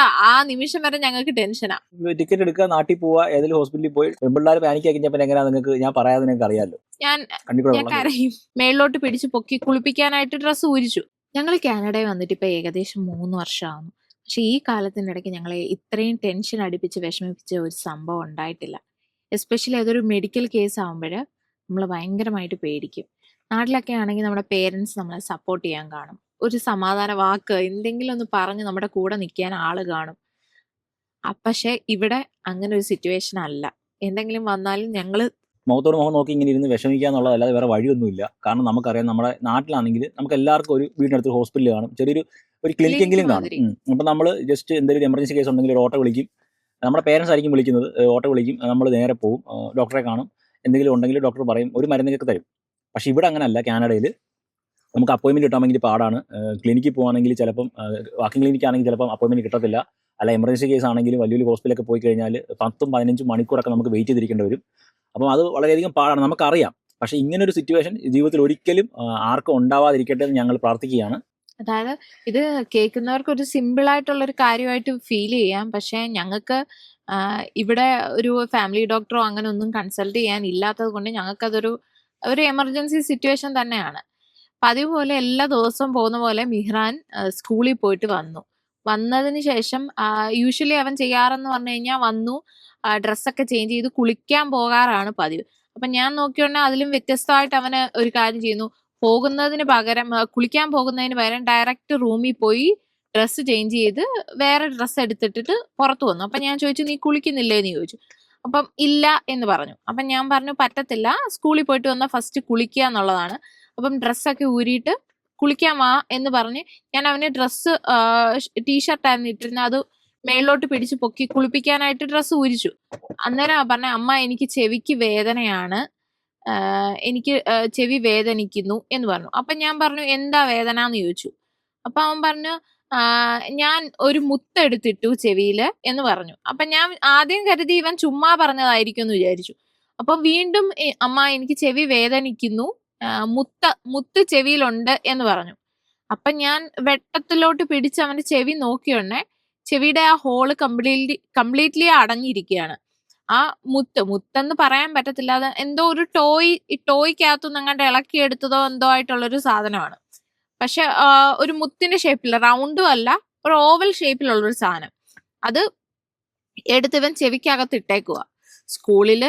ആ നിമിഷം വരെ ഞങ്ങൾക്ക് ടെൻഷനാ. ടിക്കറ്റ് എടുക്കുക നാട്ടിൽ പോവുക ഏതെങ്കിലും ഹോസ്പിറ്റലിൽ പോയി. പെൺപിള്ളേർ പാനിക് ആക്കിഞ്ഞപ്പോ എങ്ങനെയാ നിങ്ങൾക്ക് ഞാൻ പറയാതെ നിങ്ങൾക്ക് അറിയാലോ? ഞാൻ കരയും. മേളിലോട്ട് പിടിച്ച് പൊക്കി കുളിപ്പിക്കാനായിട്ട് ഡ്രസ്സ് ഊരിച്ചു. ഞങ്ങൾ കാനഡയിൽ വന്നിട്ട് ഇപ്പൊ ഏകദേശം മൂന്ന് വർഷമാകുന്നു പക്ഷെ ഈ കാലത്തിനിടയ്ക്ക് ഞങ്ങളെ ഇത്രയും ടെൻഷൻ അടുപ്പിച്ച് വിഷമിപ്പിച്ച ഒരു സംഭവം ഉണ്ടായിട്ടില്ല. എസ്പെഷ്യലി അതൊരു മെഡിക്കൽ കേസ് ആകുമ്പോൾ നമ്മൾ ഭയങ്കരമായിട്ട് പേടിക്കും. നാട്ടിലൊക്കെ ആണെങ്കിൽ നമ്മുടെ പേരൻസ് നമ്മളെ സപ്പോർട്ട് ചെയ്യാൻ കാണും. ഒരു സമാധാന വാക്ക് എന്തെങ്കിലും ഒന്ന് പറഞ്ഞ് നമ്മുടെ കൂടെ നിൽക്കാൻ ആൾ കാണും. പക്ഷെ ഇവിടെ അങ്ങനെ ഒരു സിറ്റുവേഷൻ അല്ല. എന്തെങ്കിലും വന്നാലും ഞങ്ങൾ മുഖത്തോട് മുഖം നോക്കി ഇങ്ങനെ ഇരുന്ന് വിഷമിക്കുക എന്നുള്ളതല്ലാതെ വേറെ വഴിയൊന്നുമില്ല. കാരണം നമുക്കറിയാം നമ്മുടെ നാട്ടിലാണെങ്കിൽ നമുക്ക് എല്ലാവർക്കും ഒരു വീടിനടുത്ത് ഹോസ്പിറ്റൽ കാണും. ചെറിയൊരു ഒരു ക്ലിനിക്ക് എങ്കിലും കാണും. അപ്പം നമ്മൾ ജസ്റ്റ് എന്തെങ്കിലും എമർജൻസി കേസ് ഉണ്ടെങ്കിൽ ഒരു ഓട്ടോ വിളിക്കും. നമ്മുടെ പേരൻസ് ആയിരിക്കും വിളിക്കുന്നത്. ഓട്ടോ വിളിക്കും. നമ്മൾ നേരെ പോകും ഡോക്ടറെ കാണും. എന്തെങ്കിലും ഉണ്ടെങ്കിൽ ഡോക്ടർ പറയും. ഒരു മരുന്നൊക്കെ തരും. പക്ഷേ ഇവിടെ അങ്ങനെയല്ല. കാനഡയിൽ നമുക്ക് അപ്പോയിൻമെന്റ് വേണ്ടി പാടാണ്. ക്ലിനിക്കിൽ പോകുകയാണെങ്കിൽ ചിലപ്പം വാക്കിംഗ് ക്ലിനിക്ക് ആണെങ്കിൽ ചിലപ്പം അപ്പോയിൻമെന്റ് കിട്ടത്തില്ല. അല്ല എമർജൻസി കേസ് ആണെങ്കിലും വലിയ വലിയ ഹോസ്പിറ്റലൊക്കെ പോയി കഴിഞ്ഞാൽ പത്തും പതിനഞ്ചും മണിക്കൂറൊക്കെ നമുക്ക് വെയിറ്റ് ചെയ്തിരിക്കേണ്ടി വരും. അപ്പം അത് വളരെയധികം പാടാണ്. നമുക്കറിയാം. പക്ഷേ ഇങ്ങനൊരു സിറ്റുവേഷൻ ജീവിതത്തിൽ ഒരിക്കലും ആർക്കും ഉണ്ടാവാതിരിക്കട്ടെ എന്ന് ഞങ്ങൾ പ്രാർത്ഥിക്കുകയാണ്. അതായത് ഇത് കേൾക്കുന്നവർക്ക് ഒരു സിമ്പിൾ ആയിട്ടുള്ള ഒരു കാര്യമായിട്ട് ഫീൽ ചെയ്യാം. പക്ഷേ ഞങ്ങൾക്ക് ഇവിടെ ഒരു ഫാമിലി ഡോക്ടറോ അങ്ങനെ ഒന്നും കൺസൾട്ട് ചെയ്യാൻ ഇല്ലാത്തത് കൊണ്ട് ഞങ്ങൾക്കതൊരു ഒരു എമർജൻസി സിറ്റുവേഷൻ തന്നെയാണ്. പതിവ് പോലെ എല്ലാ ദിവസവും പോകുന്ന പോലെ മിഹ്റാൻ സ്കൂളിൽ പോയിട്ട് വന്നു. വന്നതിന് ശേഷം യൂഷ്വലി അവൻ ചെയ്യാറെന്ന് പറഞ്ഞു കഴിഞ്ഞാൽ വന്നു ഡ്രസ്സൊക്കെ ചേഞ്ച് ചെയ്ത് കുളിക്കാൻ പോകാറാണ് പതിവ്. അപ്പൊ ഞാൻ നോക്കിയോണ്ട് അതിലും വ്യത്യസ്തമായിട്ട് അവന് ഒരു കാര്യം ചെയ്യുന്നു. പോകുന്നതിന് പകരം കുളിക്കാൻ പോകുന്നതിന് പകരം ഡയറക്റ്റ് റൂമിൽ പോയി ഡ്രസ്സ് ചേഞ്ച് ചെയ്ത് വേറെ ഡ്രസ്സ് എടുത്തിട്ടിട്ട് പുറത്തു വന്നു. അപ്പൊ ഞാൻ ചോദിച്ചു നീ കുളിക്കുന്നില്ലേ? എന്ന് ചോദിച്ചു. അപ്പം ഇല്ല എന്ന് പറഞ്ഞു. അപ്പം ഞാൻ പറഞ്ഞു പറ്റത്തില്ല. സ്കൂളിൽ പോയിട്ട് വന്നാൽ ഫസ്റ്റ് കുളിക്കുക എന്നുള്ളതാണ്. അപ്പം ഡ്രസ്സൊക്കെ ഊരിയിട്ട് കുളിക്കാൻ വാ എന്ന് പറഞ്ഞ് ഞാൻ അവന് ഡ്രസ്സ് ടീഷർട്ടായിരുന്നു ഇട്ടിരുന്നത്. അത് മേളിലോട്ട് പിടിച്ച് പൊക്കി കുളിപ്പിക്കാനായിട്ട് ഡ്രസ്സ് ഊരിച്ചു. അന്നേരം പറഞ്ഞ അമ്മ എനിക്ക് ചെവിക്ക് വേദനയാണ്. എനിക്ക് ചെവി വേദനിക്കുന്നു എന്ന് പറഞ്ഞു. അപ്പൊ ഞാൻ പറഞ്ഞു എന്താ വേദന എന്ന് ചോദിച്ചു. അപ്പൊ അവൻ പറഞ്ഞു ഞാൻ ഒരു മുത്തെടുത്തിട്ടു ചെവിയിൽ എന്ന് പറഞ്ഞു. അപ്പൊ ഞാൻ ആദ്യം കരുതി ഇവൻ ചുമ്മാ പറഞ്ഞതായിരിക്കും എന്ന് വിചാരിച്ചു. അപ്പൊ വീണ്ടും "എ- അമ്മ എനിക്ക് ചെവി വേദനിക്കുന്നു. മുത്ത മുത്ത് ചെവിയിലുണ്ട് എന്ന് പറഞ്ഞു. അപ്പൊ ഞാൻ വെട്ടത്തിലോട്ട് പിടിച്ച് അവന്റെ ചെവി നോക്കിയോണ്ടേ ചെവിയുടെ ആ ഹോൾ കംപ്ലീറ്റ്ലി കംപ്ലീറ്റ്ലി അടഞ്ഞിരിക്കുകയാണ് ആ മുത്ത് മുത്തെന്ന് പറയാൻ പറ്റത്തില്ല. അത് എന്തോ ഒരു ടോയ് ടോയ്ക്കകത്തുനിന്ന് അങ്ങോട്ട് ഇളക്കിയെടുത്തതോ എന്തോ ആയിട്ടുള്ള ഒരു സാധനമാണ്. പക്ഷെ ഒരു മുത്തിന്റെ ഷേപ്പിൽ റൗണ്ടും അല്ല ഒരു ഓവൽ ഷേപ്പിലുള്ള ഒരു സാധനം. അത് എടുത്തവൻ ചെവിക്കകത്ത് ഇട്ടേക്കുക സ്കൂളിൽ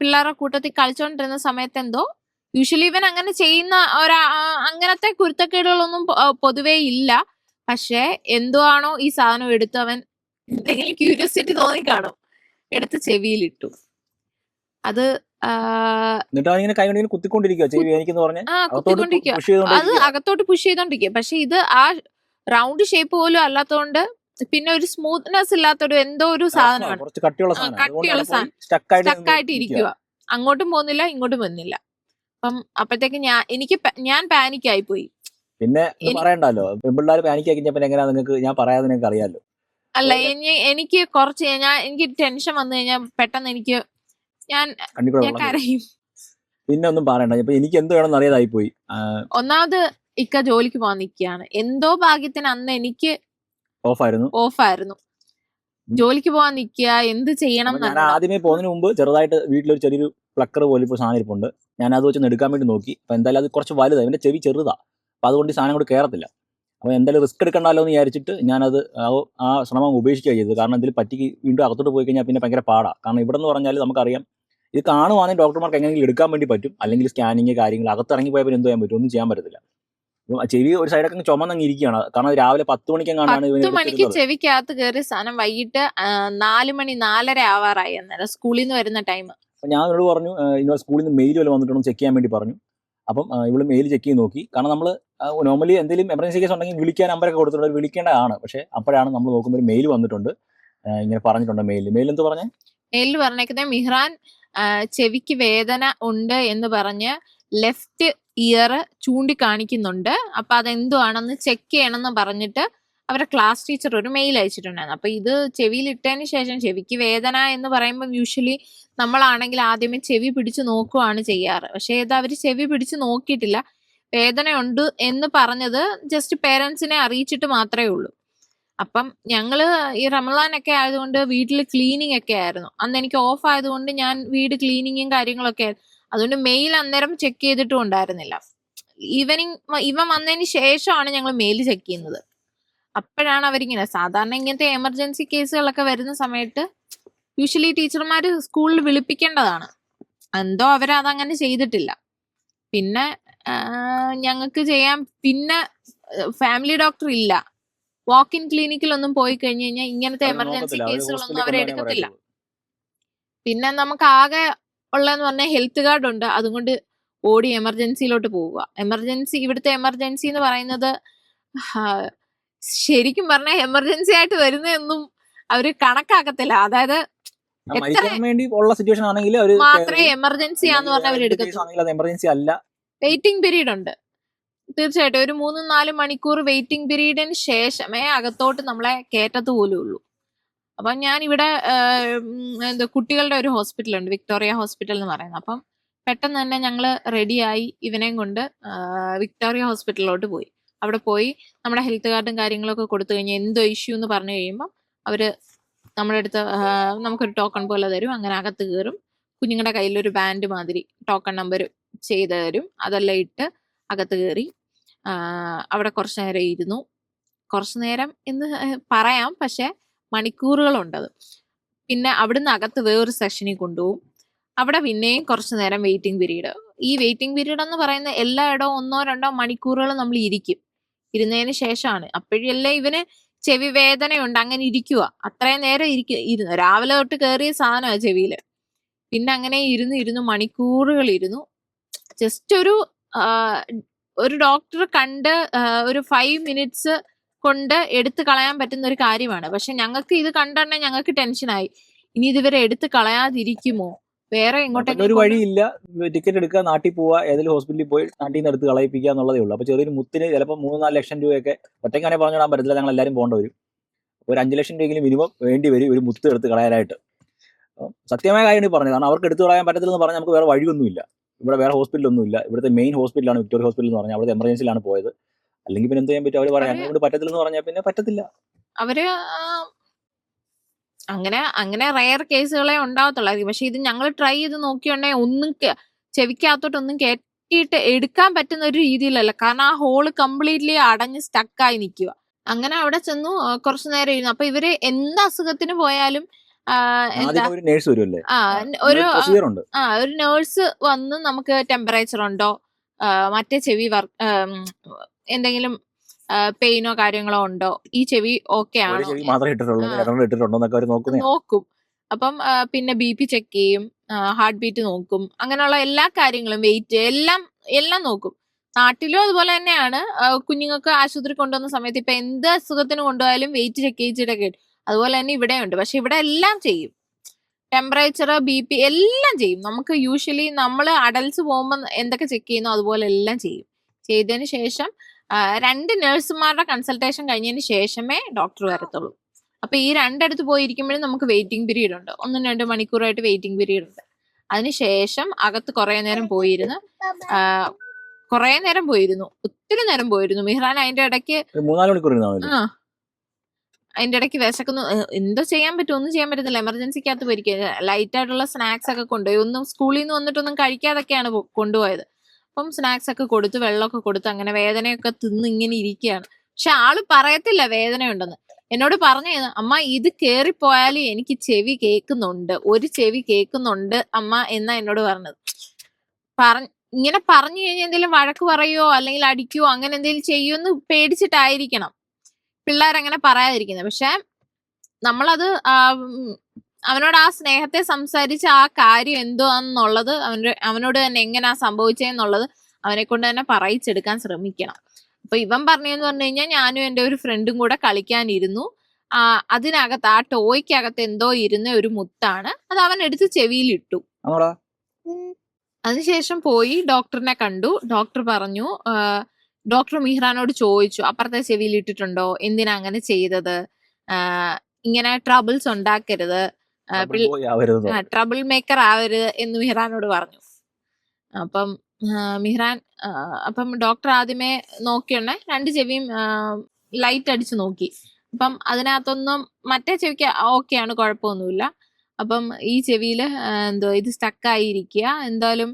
പിള്ളേരുടെ കൂട്ടത്തിൽ കളിച്ചോണ്ടിരുന്ന സമയത്ത് എന്തോ യൂഷ്വലി ഇവൻ അങ്ങനെ ചെയ്യുന്ന ഒരാ അങ്ങനത്തെ കുരുത്തക്കേടുകളൊന്നും പൊതുവേ ഇല്ല. പക്ഷെ എന്തോ ആണോ ഈ സാധനം എടുത്ത് അവൻ എന്തെങ്കിലും ക്യൂരിയോസിറ്റി തോന്നി കാണും എടുത്ത് ചെവിയിലിട്ടു. അത് അത് അകത്തോട്ട് പുഷ് ചെയ്തോണ്ടിരിക്കുക പക്ഷെ ഇത് ആ റൗണ്ട് ഷേപ്പ് പോലും അല്ലാത്തതുകൊണ്ട് പിന്നെ ഒരു സ്മൂത്ത്നെസ് ഇല്ലാത്തൊരു എന്തോ ഒരു സാധനമാണ്. കട്ടിയുള്ള സാധനം. കട്ടിയുള്ള സ്റ്റക്ക് ആയിട്ട് സ്റ്റക്ക് ആയിട്ട് ഇരിക്കുക അങ്ങോട്ടും പോകുന്നില്ല ഇങ്ങോട്ടും വന്നില്ല. അപ്പം അപ്പോഴത്തേക്ക് ഞാൻ എനിക്ക് ഞാൻ പാനിക് ആയി പോയി പിന്നെ പറയണ്ടല്ലോ പെൺപിള്ളേർ പാനിക് കഴിഞ്ഞപ്പോൾ എങ്ങനെയാ നിങ്ങൾക്ക് ഞാൻ പറയാതെ നിങ്ങൾക്ക് അറിയാലോ. അല്ല എനി- എനിക്ക് കുറച്ച് ഞാൻ എനിക്ക് ടെൻഷൻ വന്നു കഴിഞ്ഞാൽ പെട്ടെന്ന് എനിക്ക് ഞാൻ ഞാൻ കരയും. പിന്നെ ഒന്നും പറയണ്ട ഇപ്പൊ എനിക്ക് എന്ത് വേണമെന്ന് അറിയാതായി പോയി ഒന്നാമത് ഇക്ക ജോലിക്ക് പോകാൻ നിൽക്കുകയാണ് എന്തോ ഭാഗ്യത്തിന് അന്ന് എനിക്ക് ഓഫ് ആയിരുന്നു. ഓഫായിരുന്നു ഓഫായിരുന്നു ജോലിക്ക് പോകാൻ നിൽക്കുക എന്ത് ചെയ്യണം ഞാൻ. ആദ്യമേ പോകുന്നതിന് മുമ്പ് ചെറുതായിട്ട് വീട്ടിലൊരു ചെറിയൊരു പ്ലക്കർ പോലെ ഇപ്പോൾ സാധനം ഇരിപ്പുണ്ട് ഞാൻ അത് വെച്ച് എടുക്കാൻ വേണ്ടി നോക്കി. അപ്പോൾ എന്തായാലും അത് കുറച്ച് വലുതാണ് എന്റെ ചെവി ചെറുതാ. അപ്പോൾ അതുകൊണ്ട് ഈ സാധനം കൂടി കയറത്തില്ല അപ്പോൾ എന്തായാലും റിസ്ക് എടുക്കണ്ടല്ലോ എന്ന് വിചാരിച്ചിട്ട് ഞാനത് ആ- ശ്രമം ഉപേക്ഷിക്കുക ചെയ്തത്. കാരണം ഇതിൽ പറ്റിക്ക് വീണ്ടും അകത്തോട്ട് പോയി കഴിഞ്ഞാൽ പിന്നെ ഭയങ്കര പാടാണ് കാരണം ഇവിടെ നിന്ന് പറഞ്ഞാൽ നമുക്കറിയാം ഇത് കാണുവാണെങ്കിൽ ഡോക്ടർമാർക്ക് എങ്ങനെയെങ്കിലും എടുക്കാൻ വേണ്ടി പറ്റും. അല്ലെങ്കിൽ സ്കാനിങ് കാര്യങ്ങൾ അകത്തിറങ്ങി പോയാൽ പിന്നെ എന്ത് ചെയ്യാൻ പറ്റും? ഒന്നും ചെയ്യാൻ പറ്റത്തില്ല. ചെവി ഒരു സൈഡൊക്കെ ചുമന്നങ്ങിരിക്കുകയാണ്. കാരണം രാവിലെ പത്ത് മണിക്ക് പത്ത് മണിക്ക്. ചെവിക്കകത്ത് കയറി സാധനം വൈകിട്ട് നാല് മണി നാലര ആവാറായി അന്നേരം സ്കൂളിൽ നിന്ന് വരുന്ന ടൈം ഞാൻ ഇവിടെ പറഞ്ഞു ഇന്നോട് സ്കൂളിൽ നിന്ന് മെയിൽ വല്ല വന്നിട്ടുണ്ടോ ചെക്ക് ചെയ്യാൻ വേണ്ടി പറഞ്ഞു. അപ്പം ഇവൾ മെയിൽ ചെക്ക് ചെയ്ത് നോക്കി. കാരണം നമ്മൾ നോർമലി എന്തെങ്കിലും എമർജൻസി കേസ് ഉണ്ടെങ്കിൽ വിളിക്കാൻ നമ്പറൊക്കെ കൊടുത്തിട്ടുണ്ട്. വിളിക്കേണ്ടതാണ്. പക്ഷേ അപ്പോഴാണ് നമ്മൾ നോക്കുമ്പോൾ ഒരു മെയിൽ വന്നിട്ടുണ്ട്. ഇങ്ങനെ പറഞ്ഞിട്ടുണ്ട് മെയിൽ മെയിൽ എന്ത് പറഞ്ഞേ? മെയിൽ പറഞ്ഞേക്കുന്നത് മിഹ്റാൻ ചെവിക്ക് വേദന ഉണ്ട് എന്ന് പറഞ്ഞ് ലെഫ്റ്റ് ഇയർ ചൂണ്ടിക്കാണിക്കുന്നുണ്ട്. അപ്പൊ അതെന്തുവാണെന്ന് ചെക്ക് ചെയ്യണമെന്ന് പറഞ്ഞിട്ട് അവരുടെ ക്ലാസ് ടീച്ചർ ഒരു മെയിൽ അയച്ചിട്ടുണ്ടായിരുന്നു. അപ്പൊ ഇത് ചെവിയിൽ ഇട്ടതിന് ശേഷം ചെവിക്ക് വേദന എന്ന് പറയുമ്പോൾ യൂഷ്വലി നമ്മളാണെങ്കിൽ ആദ്യമേ ചെവി പിടിച്ച് നോക്കുവാണ് ചെയ്യാറ്. പക്ഷെ ഇത് അവർ ചെവി പിടിച്ച് നോക്കിയിട്ടില്ല. വേദനയുണ്ട് എന്ന് പറഞ്ഞത് ജസ്റ്റ് പേരൻസിനെ അറിയിച്ചിട്ട് മാത്രമേ ഉള്ളൂ. അപ്പം ഞങ്ങൾ ഈ റമദാനൊക്കെ ആയതുകൊണ്ട് വീട്ടിൽ ക്ലീനിങ് ഒക്കെ ആയിരുന്നു. അന്ന് എനിക്ക് ഓഫ് ആയതുകൊണ്ട് ഞാൻ വീട് ക്ലീനിങ്ങും കാര്യങ്ങളൊക്കെ ആയിരുന്നു. അതുകൊണ്ട് മെയിൽ അന്നേരം ചെക്ക് ചെയ്തിട്ടും ഉണ്ടായിരുന്നില്ല. ഈവനിങ് ഇവ വന്നതിന് ശേഷമാണ് ഞങ്ങൾ മെയിൽ ചെക്ക് ചെയ്യുന്നത്. അപ്പോഴാണ് അവരിങ്ങനെ സാധാരണ ഇങ്ങനത്തെ എമർജൻസി കേസുകളൊക്കെ വരുന്ന സമയത്ത് യൂഷ്വലി ടീച്ചർമാർ സ്കൂളിൽ വിളിപ്പിക്കേണ്ടതാണ്. എന്തോ അവരതങ്ങനെ ചെയ്തിട്ടില്ല. പിന്നെ ഞങ്ങൾക്ക് ചെയ്യാൻ പിന്നെ ഫാമിലി ഡോക്ടർ ഇല്ല. വാക്ക് ഇൻ ക്ലിനിക്കിലൊന്നും പോയി കഴിഞ്ഞു കഴിഞ്ഞാൽ ഇങ്ങനത്തെ എമർജൻസി കേസുകളൊന്നും അവരെടുക്കത്തില്ല അവർ കൊണ്ടുപോകാനേ എടുക്കത്തില്ല. പിന്നെ നമുക്ക് ആകെ ഉള്ളതെന്ന് പറഞ്ഞാൽ ഹെൽത്ത് കാർഡ് ഉണ്ട്. അതുകൊണ്ട് ഓടി എമർജൻസിയിലോട്ട് പോവുക. എമർജൻസി ഇവിടുത്തെ എമർജൻസി എന്ന് പറയുന്നത് ശരിക്കും പറഞ്ഞാൽ എമർജൻസി ആയിട്ട് വരുന്നതെന്നും അവർ കണക്കാക്കത്തില്ല. അതായത് എത്ര വേണ്ടി ഉള്ള സിറ്റുവേഷൻ ആണെങ്കിൽ മാത്രമേ എമർജൻസി ആന്ന് അവർ എടുക്കത്തുള്ളൂ. അല്ല. വെയിറ്റിംഗ് പീരീഡ് ഉണ്ട്. തീർച്ചയായിട്ടും. ഒരു മൂന്നും നാല് മണിക്കൂർ വെയിറ്റിംഗ് പീരീഡിന് ശേഷമേ അകത്തോട്ട് നമ്മളെ കയറ്റത്ത് പോലും ഉള്ളൂ അപ്പം ഞാൻ ഇവിടെ എന്താ കുട്ടികളുടെ ഒരു ഹോസ്പിറ്റൽ ഉണ്ട് വിക്ടോറിയ ഹോസ്പിറ്റൽ എന്ന് പറയുന്നത്. അപ്പം പെട്ടെന്ന് തന്നെ ഞങ്ങൾ റെഡിയായി ഇവനെയും കൊണ്ട് വിക്ടോറിയ ഹോസ്പിറ്റലിലോട്ട് പോയി. അവിടെ പോയി നമ്മുടെ ഹെൽത്ത് കാർഡും കാര്യങ്ങളൊക്കെ കൊടുത്തു കഴിഞ്ഞാൽ എന്തോ ഇഷ്യൂ എന്ന് പറഞ്ഞു കഴിയുമ്പോൾ അവർ നമ്മുടെ അടുത്ത് നമുക്കൊരു ടോക്കൺ പോലെ തരും. അങ്ങനെ അകത്ത് കയറും. കുഞ്ഞുങ്ങളുടെ കയ്യിലൊരു ബാൻഡ് മാതിരി ടോക്കൺ നമ്പർ ചെയ്ത് തരും. അതെല്ലാം ഇട്ട് അകത്ത് കയറി അവിടെ കുറച്ച് നേരം ഇരുന്നു. കുറച്ച് നേരം എന്ന് പറയാം. പക്ഷെ മണിക്കൂറുകളുണ്ടത്. പിന്നെ അവിടുന്ന് അകത്ത് വേറൊരു സെഷനിൽ കൊണ്ടുപോകും. അവിടെ പിന്നെയും കുറച്ച് നേരം വെയിറ്റിംഗ് പീരീഡ് ഈ വെയിറ്റിംഗ് പീരീഡ് എന്ന് പറയുന്ന എല്ലായിടവും ഒന്നോ രണ്ടോ മണിക്കൂറുകൾ നമ്മൾ ഇരിക്കും. ഇരുന്നതിന് ശേഷമാണ്. അപ്പോഴല്ലേ ഇവന് ചെവി വേദനയുണ്ട്. അങ്ങനെ ഇരിക്കുക അത്രയും നേരം ഇരിക്ക ഇരുന്നു. രാവിലെ തൊട്ട് കയറിയ സാധനമാണ് ചെവിയിൽ പിന്നെ അങ്ങനെ ഇരുന്ന് ഇരുന്ന് മണിക്കൂറുകൾ ഇരുന്നു. ജസ്റ്റ് ഒരു ഒരു ഡോക്ടർ കണ്ട് ഒരു ഫൈവ് മിനിറ്റ്സ് കൊണ്ട് എടുത്തു കളയാൻ പറ്റുന്ന ഒരു കാര്യമാണ്. പക്ഷെ ഞങ്ങൾക്ക് ഇത് കണ്ടുതന്നെ ഞങ്ങൾക്ക് ടെൻഷനായി. ഇനി ഇതുവരെ എടുത്തു കളയാതിരിക്കുമോ? വേറെ ഇങ്ങോട്ടേക്ക് ഒരു വഴിയില്ല. ടിക്കറ്റ് എടുക്കുക നാട്ടിൽ പോവുക ഏതെങ്കിലും ഹോസ്പിറ്റലിൽ പോയി നാട്ടിൽ നിന്ന് എടുത്ത് കളയിപ്പിക്കുക എന്നുള്ളതേ ഉള്ളൂ. അപ്പൊ ചെറിയൊരു മുത്തിന് ചിലപ്പോൾ മൂന്ന് നാല് ലക്ഷം രൂപയൊക്കെ ഒറ്റയ്ക്കാണെ പറഞ്ഞിടാൻ പറ്റത്തില്ല. ഞങ്ങൾ എല്ലാവരും പോകേണ്ട വരും. ഒരു അഞ്ച് ലക്ഷം രൂപയെങ്കിലും മിനിമം വേണ്ടി വരും ഒരു മുത്ത് എടുത്ത് കളയാനായിട്ട്. സത്യമായ കാര്യമാണ് പറഞ്ഞത് കാരണം അവർക്ക് എടുത്തു കളയാൻ പറ്റത്തില്ലെന്ന് പറഞ്ഞാൽ നമുക്ക് വേറെ വഴിയൊന്നുമില്ല. ഇവിടെ വേറെ ഹോസ്പിറ്റലൊന്നുമില്ല. ഇവിടുത്തെ മെയിൻ ഹോസ്പിറ്റലാണ് വിക്ടോറിയ ഹോസ്പിറ്റൽ എന്ന് പറഞ്ഞാൽ അവിടുത്തെ എമർജൻസിയിലാണ് പോയത്. അല്ലെങ്കിൽ പിന്നെ എന്ത് ചെയ്യാൻ പറ്റും? അവർ പറയാം. അവർ പറ്റത്തില്ലെന്ന് പറഞ്ഞാൽ പിന്നെ പറ്റത്തില്ല. അവർ അങ്ങനെ അങ്ങനെ റയർ കേസുകളെ ഉണ്ടാവത്തുള്ളൂ. പക്ഷെ ഇത് ഞങ്ങൾ ട്രൈ ചെയ്ത് നോക്കിയുണ്ടെങ്കിൽ ഒന്നും കേ- ചെവിക്കകത്തോട്ട് ഒന്നും കയറ്റിയിട്ട് എടുക്കാൻ പറ്റുന്ന ഒരു രീതിയിലല്ല. കാരണം ആ ഹോൾ കംപ്ലീറ്റ്ലി അടഞ്ഞ് സ്റ്റക്കായി നിൽക്കുക അങ്ങനെ അവിടെ ചെന്നു കുറച്ചു നേരം ഇരുന്നു. അപ്പൊ ഇവർ എന്ത് അസുഖത്തിന് പോയാലും ഒരു നേഴ്സ് വരുമല്ലേ ആ ഒരു ആ ഒരു നേഴ്സ് വന്ന് നമുക്ക് ടെമ്പറേച്ചർ ഉണ്ടോ? മറ്റേ ചെവി വർക്ക് എന്തെങ്കിലും പെയിനോ കാര്യങ്ങളോ ഉണ്ടോ? ഈ ചെവി ഓക്കെ ആണോ? മാത്രമേ ഇട്ടിട്ടുള്ളൂ. ഇട്ടിട്ടുണ്ടോ നോക്കും. അപ്പം പിന്നെ ബി പി ചെക്ക് ചെയ്യും ഹാർട്ട് ബീറ്റ് നോക്കും അങ്ങനെയുള്ള എല്ലാ കാര്യങ്ങളും വെയിറ്റ് എല്ലാം എല്ലാം നോക്കും. നാട്ടിലും അതുപോലെ തന്നെയാണ്. കുഞ്ഞുങ്ങൾക്ക് ആശുപത്രി കൊണ്ടുവന്ന സമയത്ത് ഇപ്പൊ എന്ത് അസുഖത്തിന് കൊണ്ടുപോയാലും വെയിറ്റ് ചെക്ക് ചെയ്തിട്ടൊക്കെ ഇടും. അതുപോലെ തന്നെ ഇവിടെ ഉണ്ട്. പക്ഷെ ഇവിടെ എല്ലാം ചെയ്യും. ടെമ്പറേച്ചർ ബി പി എല്ലാം ചെയ്യും. നമുക്ക് യൂഷ്വലി നമ്മൾ അഡൽസ് പോകുമ്പോൾ എന്തൊക്കെ ചെക്ക് ചെയ്യുന്നോ അതുപോലെ എല്ലാം ചെയ്യും. ചെയ്തതിന് ശേഷം രണ്ട് നഴ്സുമാരുടെ കൺസൾട്ടേഷൻ കഴിഞ്ഞതിന് ശേഷമേ ഡോക്ടർ വരത്തുള്ളൂ. അപ്പൊ ഈ രണ്ടടുത്ത് പോയിരിക്കുമ്പോഴും നമുക്ക് വെയിറ്റിംഗ് പീരീഡ് ഉണ്ട്. ഒന്നും രണ്ട് മണിക്കൂറായിട്ട് വെയിറ്റിംഗ് പീരീഡ് ഉണ്ട്. അതിനുശേഷം അകത്ത് കുറെ നേരം പോയിരുന്നു. കുറെ നേരം പോയിരുന്നു. ഒത്തിരി നേരം പോയിരുന്നു. മിഹ്റാൻ അതിന്റെ ഇടയ്ക്ക് ആ. അതിന്റെ ഇടയ്ക്ക് വിശക്കുന്നു. എന്തോ ചെയ്യാൻ പറ്റും ഒന്നും ചെയ്യാൻ പറ്റത്തില്ല. എമർജൻസിക്കകത്ത് പോയിരിക്കുക ലൈറ്റ് ആയിട്ടുള്ള സ്നാക്സ് ഒക്കെ കൊണ്ടുപോയി. ഒന്നും സ്കൂളിൽ നിന്ന് വന്നിട്ടൊന്നും കഴിക്കാതൊക്കെയാണ് കൊണ്ടുപോയത്. അപ്പം സ്നാക്സ് ഒക്കെ കൊടുത്ത് വെള്ളമൊക്കെ കൊടുത്ത് അങ്ങനെ വേദനയൊക്കെ തിന്ന് ഇങ്ങനെ ഇരിക്കുകയാണ്. പക്ഷെ ആൾ പറയത്തില്ല വേദനയുണ്ടെന്ന് എന്നോട് പറഞ്ഞു അമ്മ ഇത് കേറിപ്പോയാൽ എനിക്ക് ചെവി കേൾക്കുന്നുണ്ട്. ഒരു ചെവി കേൾക്കുന്നുണ്ട് അമ്മ എന്നാ എന്നോട് പറഞ്ഞത്. പറഞ്ഞ ഇങ്ങനെ പറഞ്ഞു കഴിഞ്ഞാൽ എന്തെങ്കിലും വഴക്ക് പറയോ അല്ലെങ്കിൽ അടിക്കുവോ? അങ്ങനെ എന്തെങ്കിലും ചെയ്യുമെന്ന് പേടിച്ചിട്ടായിരിക്കണം. പിള്ളേരങ്ങനെ പറയാതിരിക്കുന്നത്. പക്ഷെ നമ്മളത് അവനോട് ആ സ്നേഹത്തെ സംസാരിച്ച ആ കാര്യം എന്തോ എന്നുള്ളത് അവനോട് തന്നെ എങ്ങനെയാ സംഭവിച്ചതെന്നുള്ളത് അവനെ കൊണ്ട് തന്നെ പറയിച്ചെടുക്കാൻ ശ്രമിക്കണം. അപ്പൊ ഇവൻ പറഞ്ഞെന്ന് പറഞ്ഞു കഴിഞ്ഞാൽ ഞാനും എന്റെ ഒരു ഫ്രണ്ടും കൂടെ കളിക്കാനിരുന്നു. ആ അതിനകത്ത് ആ ടോയ്ക്കകത്ത് എന്തോ ഇരുന്ന ഒരു മുത്താണ്. അത് അവൻ എടുത്ത് ചെവിയിലിട്ടു. അതിനുശേഷം പോയി ഡോക്ടറിനെ കണ്ടു. ഡോക്ടർ പറഞ്ഞു ഡോക്ടർ മിഹ്റാനോട് ചോദിച്ചു അപ്പുറത്തെ ചെവിയിൽ ഇട്ടിട്ടുണ്ടോ എന്തിനാ അങ്ങനെ ചെയ്തത്? ഇങ്ങനെ ട്രബിൾസ് ഉണ്ടാക്കരുത്. ട്രബിൾ മേക്കർ ആവരുത് എന്ന് മിഹ്റാനോട് പറഞ്ഞു. അപ്പം മിഹ്റാൻ അപ്പം ഡോക്ടർ ആദ്യമേ നോക്കിയുണ്ടെ രണ്ട് ചെവിയും ലൈറ്റ് അടിച്ചു നോക്കി. അപ്പം അതിനകത്തൊന്നും മറ്റേ ചെവിക്ക് ഓക്കെയാണ് കുഴപ്പമൊന്നുമില്ല. അപ്പം ഈ ചെവിയിൽ എന്തോ ഇത് സ്റ്റക്കായിരിക്കുക എന്തായാലും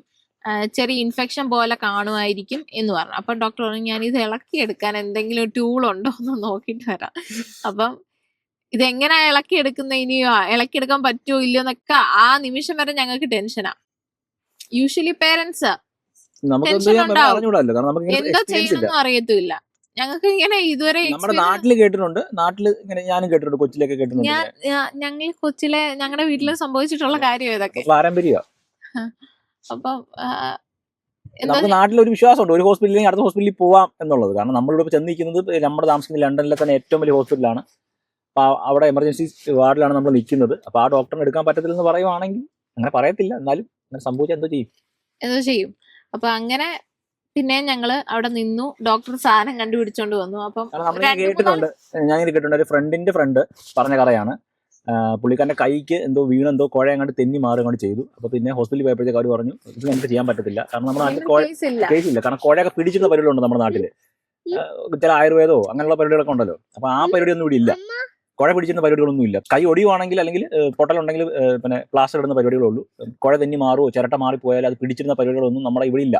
ചെറിയ ഇൻഫെക്ഷൻ പോലെ കാണുമായിരിക്കും എന്ന് പറഞ്ഞു. അപ്പം ഡോക്ടർ പറഞ്ഞു ഞാൻ ഇത് ഇളക്കിയെടുക്കാൻ എന്തെങ്കിലും ടൂൾ ഉണ്ടോ? എന്ന് നോക്കിയിട്ട് വരാം. അപ്പം ഇതെങ്ങനെയാ ഇളക്കിയെടുക്കുന്ന ഇനിയോ ഇളക്കിയെടുക്കാൻ പറ്റുമോ ഇല്ലയോ എന്നൊക്കെ ആ നിമിഷം വരെ ഞങ്ങൾക്ക് ടെൻഷനാ. യൂഷ്വലി പേരൻസ് എന്ത് ഉണ്ടാവും. എന്താ ചെയ്യണമെന്നും അറിയത്തില്ല ഞങ്ങൾക്ക് ഇങ്ങനെ ഇതുവരെ നമ്മുടെ നാട്ടിൽ കേട്ടിട്ടുണ്ട്. നാട്ടിൽ ഇങ്ങനെ ഞാനും കേട്ടിട്ടുണ്ട് കൊച്ചിലൊക്കെ കേട്ടിട്ടുണ്ട് ഞാൻ ഞങ്ങൾ കൊച്ചിലെ ഞങ്ങളുടെ വീട്ടിൽ സംഭവിച്ചിട്ടുള്ള കാര്യം ഇതൊക്കെ. പാരമ്പര്യ അപ്പം നമുക്ക് നാട്ടിൽ ഒരു വിശ്വാസമുണ്ട്. ഒരു ഹോസ്പിറ്റലിൽ അടുത്ത ഹോസ്പിറ്റലിൽ പോവാം എന്നുള്ളത്. കാരണം നമ്മളിവിടെ ചെന്നിരിക്കുന്നത് നമ്മുടെ താമസിക്കുന്ന ലണ്ടനിലെ തന്നെ ഏറ്റവും വലിയ ഹോസ്പിറ്റലാണ്. അപ്പോൾ അവിടെ എമർജൻസി വാർഡിലാണ് നമ്മൾ നിൽക്കുന്നത് അപ്പോൾ ആ ഡോക്ടറിനെ എടുക്കാൻ പറ്റത്തില്ലെന്ന് പറയുവാണെങ്കിൽ അങ്ങനെ പറയത്തില്ല. എന്നാലും അങ്ങനെ സംഭവിച്ചാൽ എന്തോ ചെയ്യും. എന്തോ ചെയ്യും. അപ്പൊ അങ്ങനെ പിന്നെ ഞങ്ങൾ അവിടെ നിന്നു. ഡോക്ടർ സാധനം കണ്ടുപിടിച്ചോണ്ട് വന്നു. അപ്പം കേട്ടിട്ടുണ്ട്. ഞാൻ ഇങ്ങനെ കേട്ടിട്ടുണ്ട്. ഒരു ഫ്രണ്ടിന്റെ ഫ്രണ്ട് പറഞ്ഞ കഥയാണ്. പുള്ളിക്കാരന്റെ കൈക്ക് എന്തോ വീണെന്തോ കുഴ അങ്ങോട്ട് തെന്നി മാറി അങ്ങോട്ട് ചെയ്തു. അപ്പോൾ പിന്നെ ഹോസ്പിറ്റലിൽ പോയപ്പോഴത്തേക്ക് അവർ പറഞ്ഞു ഇത് നമുക്ക് ചെയ്യാൻ പറ്റത്തില്ല. കാരണം നമ്മുടെ നാട്ടിൽ കേസ് ഇല്ല. കേസില്ല കാരണം കുഴയൊക്കെ പിടിച്ചിട്ടുള്ള പരിപാടികളുണ്ട് നമ്മുടെ നാട്ടിൽ. ചില ആയുർവേദമോ അങ്ങനെയുള്ള പരിപാടികളൊക്കെ ഉണ്ടല്ലോ. അപ്പൊ ആ പരിപാടിയൊന്നും ഇവിടെ ഇല്ല. കുഴ പിടിച്ചിരുന്ന പരിപാടികളൊന്നും ഇല്ല കൈ ഒടിയുവാണെങ്കിൽ അല്ലെങ്കിൽ പൊട്ടലുണ്ടെങ്കിൽ പിന്നെ പ്ലാസ്റ്റർ ഇടുന്ന പരിപാടികളുള്ളൂ കുഴ തെന്നി മാറുമോ ചിരട്ട മാറിപ്പോയാൽ അത് പിടിച്ചിരുന്ന പരിപാടികളൊന്നും നമ്മുടെ ഇവിടെ ഇല്ല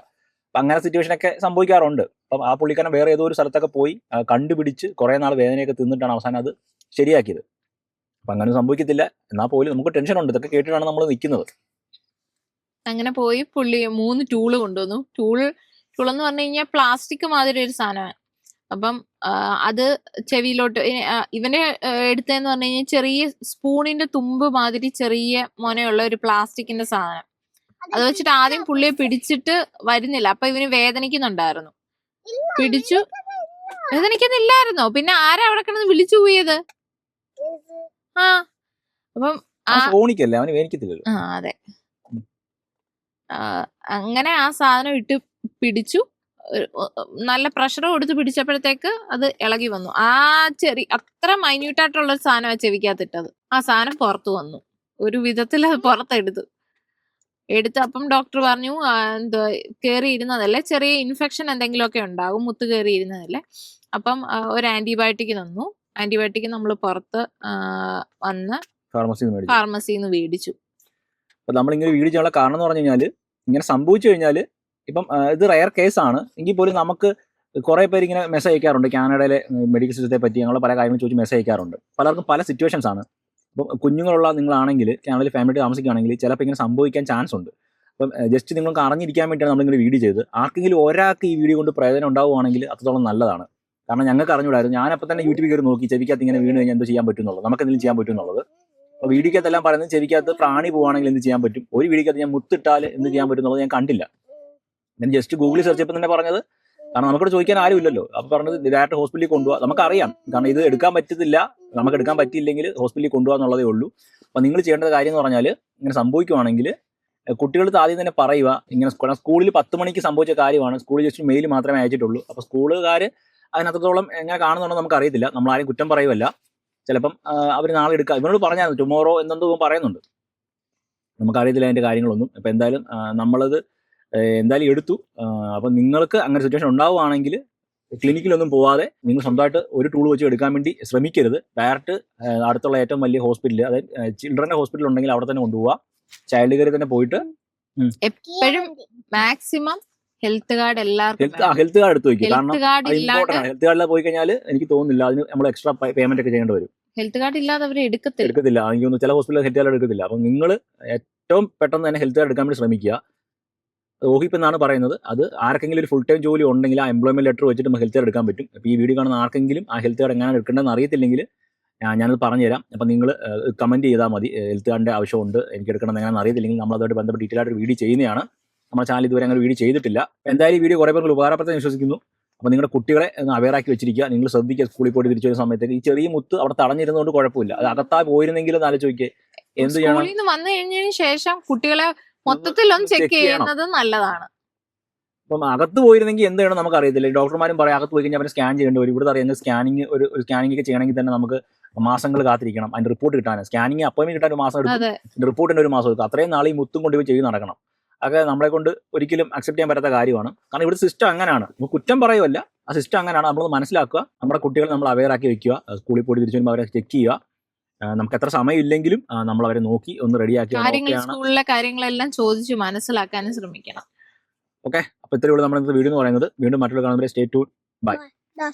അപ്പം അങ്ങനെ സിറ്റുവേഷനൊക്കെ സംഭവിക്കാറുണ്ട്. അപ്പം ആ പുള്ളിക്കാരൻ വേറെ ഏതോ ഒരു സ്ഥലത്തൊക്കെ പോയി കണ്ടുപിടിച്ച് കുറെ നാൾ വേദനയൊക്കെ തിന്നിട്ടാണ് അവസാനം അത് ശരിയാക്കിയത്. അപ്പം അങ്ങനെ സംഭവിക്കത്തില്ല. എന്നാൽ പോലും നമുക്ക് ടെൻഷൻ ഉണ്ട്. ഇതൊക്കെ കേട്ടിട്ടാണ് നമ്മൾ നിൽക്കുന്നത് അങ്ങനെ പോയി പുള്ളി മൂന്ന് ടൂൾ കൊണ്ടുവന്നു. ടൂൾ ടൂൾ എന്ന് പറഞ്ഞു കഴിഞ്ഞാൽ പ്ലാസ്റ്റിക് മാതിരി ഒരു സാധനമാണ്. അപ്പം അത് ചെവിയിലോട്ട് ഇവനെ എടുത്തതെന്ന് പറഞ്ഞു കഴിഞ്ഞാൽ ചെറിയ സ്പൂണിന്റെ തുമ്പ് മാതിരി ചെറിയ മൊനയുള്ള ഒരു പ്ലാസ്റ്റിക്കിന്റെ സാധനം. അത് വെച്ചിട്ട് ആദ്യം പുള്ളിയെ പിടിച്ചിട്ട് വരുന്നില്ല. അപ്പൊ ഇവന് വേദനിക്കുന്നുണ്ടായിരുന്നു. പിടിച്ചു. വേദനിക്കുന്നില്ലായിരുന്നോ. പിന്നെ ആരാ അവിടെ കിടന്ന് വിളിച്ചു പോയത് ആ അപ്പം ആ അതെ. അങ്ങനെ ആ സാധനം ഇട്ട് പിടിച്ചു. നല്ല പ്രഷർ കൊടുത്ത് പിടിച്ചപ്പോഴത്തേക്ക് അത് ഇളകി വന്നു. ആ ചെറി അത്ര മൈന്യൂട്ട് ആയിട്ടുള്ള ഒരു സാധനം ചെവിക്കകത്തിട്ടത് ആ സാധനം പുറത്തു വന്നു. ഒരു വിധത്തിൽ അത് പുറത്തെടുത്തു. എടുത്ത് അപ്പം ഡോക്ടർ പറഞ്ഞു എന്തോ കയറി ഇരുന്നതല്ലേ ചെറിയ ഇൻഫെക്ഷൻ എന്തെങ്കിലുമൊക്കെ ഉണ്ടാകും മുത്ത് കയറി ഇരുന്നതല്ലേ അപ്പം ഒരു ആന്റിബയോട്ടിക് തന്നു. ആന്റിബയോട്ടിക് നമ്മൾ പുറത്ത് വന്ന് ഫാർമസിന്ന് മേടിച്ചു. അപ്പൊ നമ്മളിങ്ങനെ വീട് ചെയ്യാനുള്ള കാരണം എന്ന് പറഞ്ഞു കഴിഞ്ഞാൽ ഇങ്ങനെ സംഭവിച്ചു കഴിഞ്ഞാൽ ഇപ്പം ഇത് റയർ കേസാണ് എങ്കിൽ പോലും നമുക്ക് കുറെ പേര് ഇങ്ങനെ മെസ്സേജ് അയക്കാറുണ്ട്. കാനഡയിലെ മെഡിക്കൽ സിസ്റ്റത്തെ പറ്റി ഞങ്ങൾ പല കാര്യങ്ങളും ചോദിച്ച് മെസ്സേജ് അയക്കാറുണ്ട്. പലർക്കും പല സിറ്റുവേഷൻസ് ആണ്. അപ്പം കുഞ്ഞുങ്ങളുള്ള നിങ്ങളാണെങ്കിൽ കാനഡയിൽ ഫാമിലി താമസിക്കുകയാണെങ്കിൽ ചിലപ്പോൾ ഇങ്ങനെ സംഭവിക്കാൻ ചാൻസ് ഉണ്ട്. അപ്പം ജസ്റ്റ് നിങ്ങൾക്ക് അറിഞ്ഞിരിക്കാൻ വേണ്ടിയാണ് നമ്മളിങ്ങനെ വീഡിയോ ചെയ്ത് ആർക്കെങ്കിലും ഒരാൾക്ക് ഈ വീഡിയോ കൊണ്ട് പ്രയോജനം ഉണ്ടാവുകയാണെങ്കിൽ അത്രത്തോളം നല്ലതാണ്. കാരണം ഞങ്ങൾക്ക് അറിഞ്ഞൂടായിരുന്നു ഞാനപ്പോൾ തന്നെ യൂട്യൂബിൽ കയറി നോക്കി ചെവിക്കകത്ത് ഇങ്ങനെ വീണ് കഴിഞ്ഞാൽ എന്ത് ചെയ്യാൻ പറ്റുന്നുള്ളത് നമുക്ക് എന്തെങ്കിലും ചെയ്യാൻ പറ്റുന്നുള്ളത് അപ്പോൾ വീഡിയോക്കകത്തെല്ലാം പറയുന്നത് ചെവിക്കകത്ത് പ്രാണി പോവുകയാണെങ്കിൽ എന്ത് ചെയ്യാൻ പറ്റും? ഒരു വീഡിയോക്കകത്ത് ഞാൻ മുത്തിട്ടാൽ എന്ത് ചെയ്യാൻ പറ്റുന്നുള്ളത് ഞാൻ കണ്ടില്ല. ഞാൻ ജസ്റ്റ് ഗൂഗിളിൽ സെർച്ച് ചെയ്തപ്പോൾ തന്നെ പറഞ്ഞത്. കാരണം നമുക്കിവിടെ ചോദിക്കാൻ ആരും ഇല്ലല്ലോ അപ്പൊ പറഞ്ഞത് ഡയറക്റ്റ് ഹോസ്പിറ്റലിൽ കൊണ്ടുപോകാം നമുക്കറിയാം. കാരണം ഇത് എടുക്കാൻ പറ്റത്തില്ല. നമുക്ക് എടുക്കാൻ പറ്റിയില്ലെങ്കിൽ ഹോസ്പിറ്റലിൽ കൊണ്ടുപോകാം എന്നുള്ളതേ ഉള്ളൂ. അപ്പൊ നിങ്ങൾ ചെയ്യേണ്ട കാര്യം എന്ന് പറഞ്ഞാൽ ഇങ്ങനെ സംഭവിക്കുവാണെങ്കിൽ കുട്ടികൾക്ക് ആദ്യം തന്നെ പറയുക ഇങ്ങനെ സ്കൂളിൽ പത്ത് മണിക്ക് സംഭവിച്ച കാര്യമാണ്. സ്കൂളിൽ ജസ്റ്റ് മെയിൽ മാത്രമേ അയച്ചിട്ടുള്ളൂ. അപ്പൊ സ്കൂളുകാർ അതിനത്രത്തോളം എങ്ങനെ കാണുന്നുണ്ടോ നമുക്ക് അറിയത്തില്ല നമ്മൾ ആരും കുറ്റം പറയുമല്ല ചിലപ്പം അവർ നാളെ എടുക്കുക ഇവനോട് പറഞ്ഞാൽ ടുമോറോ എന്നെന്തോ പറയുന്നുണ്ട്. നമുക്കറിയത്തില്ല അതിന്റെ കാര്യങ്ങളൊന്നും. അപ്പോൾ എന്തായാലും നമ്മളത് എന്തായാലും എടുത്തു. അപ്പം നിങ്ങൾക്ക് അങ്ങനെ സിറ്റുവേഷൻ ഉണ്ടാവുകയാണെങ്കിൽ ക്ലിനിക്കിലൊന്നും പോവാതെ നിങ്ങൾ സ്വന്തമായിട്ട് ഒരു ടൂൾ വെച്ച് എടുക്കാൻ വേണ്ടി ശ്രമിക്കരുത്. ഡയറക്റ്റ് അടുത്തുള്ള ഏറ്റവും വലിയ ഹോസ്പിറ്റൽ അതായത് ചിൽഡ്രന്റെ ഹോസ്പിറ്റൽ ഉണ്ടെങ്കിൽ അവിടെ തന്നെ കൊണ്ടുപോവുക ചൈൽഡ് കെയറിൽ തന്നെ പോയിട്ട് എപ്പോഴും മാക്സിമം ഹെൽത്ത് കാർഡ് എല്ലാവർക്കും ഹെൽത്ത് കാർഡ് എടുത്ത് വയ്ക്കുക കാരണം ഹെൽത്ത് കാർഡിൽ പോയി കഴിഞ്ഞാൽ എനിക്ക് തോന്നുന്നില്ല അതിന് നമ്മൾ എക്സ്ട്രാ പേയ്മെന്റ് ഒക്കെ ചെയ്യേണ്ടി വരും. ഹെൽത്ത് കാർഡ് ഇല്ലാതെ അവർ എടുക്കത്തില്ല. എടുക്കത്തില്ല. എനിക്ക് തോന്നുന്നു ചില ഹോസ്പിറ്റലിൽ ഹെൽത്ത് കാർഡ് എടുക്കത്തില്ല. അപ്പം നിങ്ങൾ ഏറ്റവും പെട്ടെന്ന് തന്നെ ഹെൽത്ത് കാർഡ് എടുക്കാൻ വേണ്ടി ശ്രമിക്കുക. ഓഹിപ്പ് എന്നാണ് പറയുന്നത്. അത് ആർക്കെങ്കിലും ഒരു ഫുൾ ടൈം ജോലി ഉണ്ടെങ്കിൽ ആ എംപ്ലോയ്മെന്റ് ലെറ്റർ വെച്ചിട്ട് ഹെൽത്ത് കാർഡ് എടുക്കാൻ പറ്റും. അപ്പോൾ ഈ വീഡിയോ കാണുന്ന ആർക്കെങ്കിലും ആ ഹെൽത്ത് കാർഡ് എങ്ങനെ എടുക്കേണ്ടതെന്ന് അറിയത്തില്ലെങ്കിൽ ഞാനത് പറഞ്ഞുതരാം. അപ്പം നിങ്ങൾ കമന്റ് ചെയ്താൽ മതി. ഹെൽത്ത് കാർഡിന്റെ ആവശ്യമുണ്ട് എനിക്ക് എടുക്കണം എങ്ങനെയാണെന്ന് അറിയത്തില്ലെങ്കിൽ നമ്മൾ അതുമായിട്ട് ബന്ധപ്പെട്ട് ഡീറ്റെയിൽ ആയിട്ട് വീഡിയോ ചെയ്യുന്നതാണ്. നമ്മുടെ ചാനൽ ഇതുവരെ അങ്ങനെ വീഡിയോ ചെയ്തിട്ടില്ല. എന്തായാലും ഈ വീഡിയോ കുറേ പേർക്ക് ഉപകാരപ്പെടുത്താൻ വിശ്വസിക്കുന്നു. അപ്പോൾ നിങ്ങളുടെ കുട്ടികളെ ഒന്ന് അവയറാക്കി വെച്ചിരിക്കുക. നിങ്ങൾ ശ്രദ്ധിക്കുക സ്കൂളിൽ പോയി തിരിച്ചു വരുന്ന സമയത്തേക്ക് ഈ ചെറിയ മുത്ത് അവിടെ തടഞ്ഞിരുന്നതുകൊണ്ട് കുഴപ്പമില്ല. അത് അകത്താ പോയിരുന്നെങ്കിലും ഒന്ന് ആലോചിക്കുക എന്ത് ചെയ്യണം? വന്നു കഴിഞ്ഞതിന് ശേഷം കുട്ടികളെ മൊത്തത്തിലൊന്ന് check ചെക്ക്. ചെയ്യുന്നത് നല്ലതാണ്. അപ്പം അകത്ത് പോയിരുന്നെങ്കിൽ എന്ത് ചെയ്യണം നമുക്ക് അറിയത്തില്ല ഡോക്ടർമാരും പറയാം അകത്ത് പോയി കഴിഞ്ഞാൽ അവരെ സ്കാൻ ചെയ്യേണ്ടി വരും. ഇവിടെ അറിയാം സ്കാനിങ് ഒരു സ്കാനിങ് ഒക്കെ ചെയ്യണമെങ്കിൽ തന്നെ നമുക്ക് മാസങ്ങൾ കാത്തിരിക്കണം. അതിന്റെ റിപ്പോർട്ട് കിട്ടാൻ സ്കാനിങ് അപ്പോയിൻമെന്റ് കിട്ടാൻ ഒരു മാസം എടുക്കും. റിപ്പോർട്ടിന് ഒരു മാസം എടുക്കും. അത്രയും നാളെ ഈ മുത്തും കൊണ്ട് പോയി ചെയ്ത് നടക്കണം. അതൊക്കെ നമ്മളെ കൊണ്ട് ഒരിക്കലും അക്സെപ്റ്റ് ചെയ്യാൻ പറ്റാത്ത കാര്യമാണ്. കാരണം ഇവിടെ സിസ്റ്റം അങ്ങനെയാണ് നമുക്ക് കുറ്റം പറയുമല്ല ആ സിസ്റ്റം അങ്ങനെയാണ് നമ്മൾ മനസ്സിലാക്കുക. നമ്മുടെ കുട്ടികളെ നമ്മൾ അവെയർ ആക്കി വെക്കുക. സ്കൂളിൽ പോയി തിരിച്ചു വരുമ്പോൾ അവരെ ചെക്ക് ചെയ്യുക. നമുക്ക് എത്ര സമയം ഇല്ലെങ്കിലും നമ്മൾ അവരെ നോക്കി ഒന്ന് റെഡിയാക്കി സ്കൂളിലെ കാര്യങ്ങളെല്ലാം ചോദിച്ചു മനസ്സിലാക്കാനും ശ്രമിക്കണം. ഓക്കെ അപ്പൊ ഇത്രയുള്ള നമ്മുടെ ഇന്നത്തെ വീഡിയോ എന്ന് പറയുന്നത്. വീണ്ടും മറ്റുള്ള കാണുമ്പോൾ സ്റ്റേ ടു Da,